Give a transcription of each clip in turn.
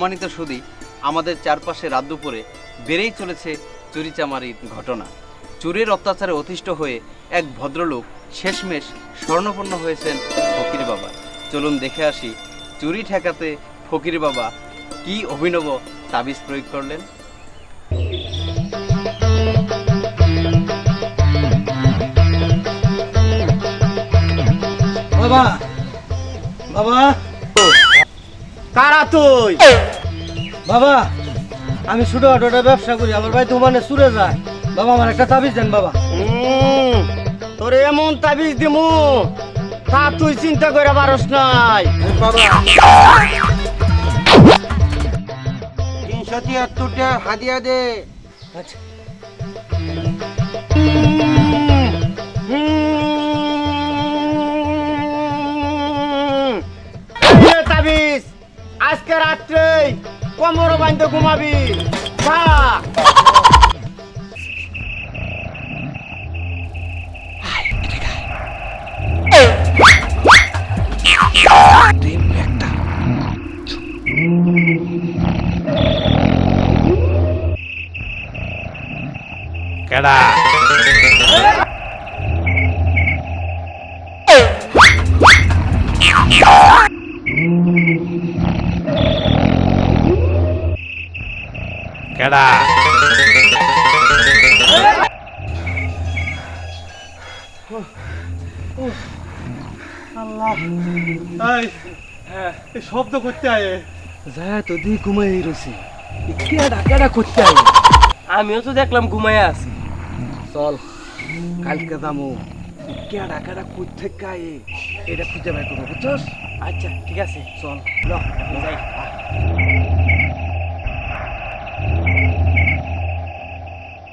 সম্মানিত সুদী আমাদের চারপাশে রাত দুপুরে বেড়েই চলেছে চুরিচামারির ঘটনা। চুরির অত্যাচারে অতিষ্ঠ হয়ে এক ভদ্রলোক শেষমেশ স্বর্ণপন্ন হয়েছেন ফকির বাবা। চলুন দেখে আসি চুরি ঠেকাতে ফকির বাবা কি অভিনব তাবিজ প্রয়োগ করলেন। বাবা বাবা। কারা তুই? বাবা আমি ছোট একটা ব্যবসা করি আমার ভাই তোমার সুরে যায়। বাবা আমার একটা তাবিজ দেন বাবা। তোর এমন তাবিজ দিমু তা তুই চিন্তা করে পারস নাই। তিনশো তিয়াত্তরটা হাদিয়া দে। আচ্ছা। এই কোমর বাঁধতে ঘুমাবি। খা কেডা? কেডা এই এই শব্দ করতে আয়ে। যা তো দি ঘুমাই রয়েছে কেডা কেডা করতে আয়ে? আমিও তো দেখলাম ঘুমাইয়া আছি। চল কালকে যাব কেডা কেডা করতে গায়ে এটা খুঁজে বের করব বুঝছস? আচ্ছা ঠিক আছে। চল ল। যাই।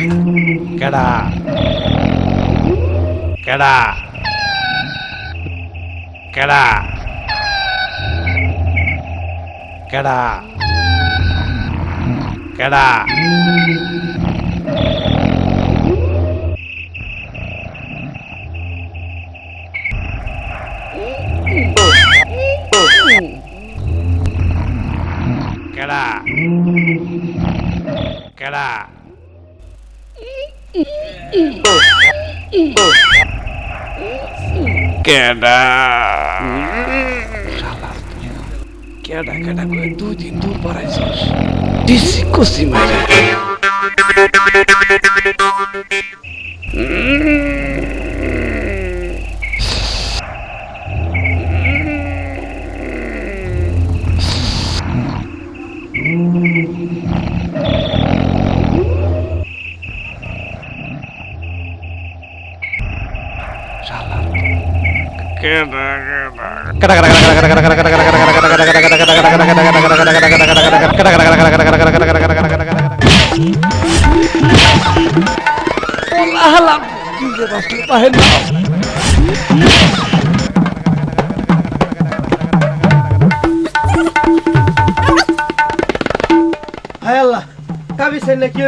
Kada. Kada. Kada. Kada. Kada. Get out. Get Queda, queda, queda, tudo em tudo para Jesus. Disse que o হায় আল্লাহ তাবিজ না কি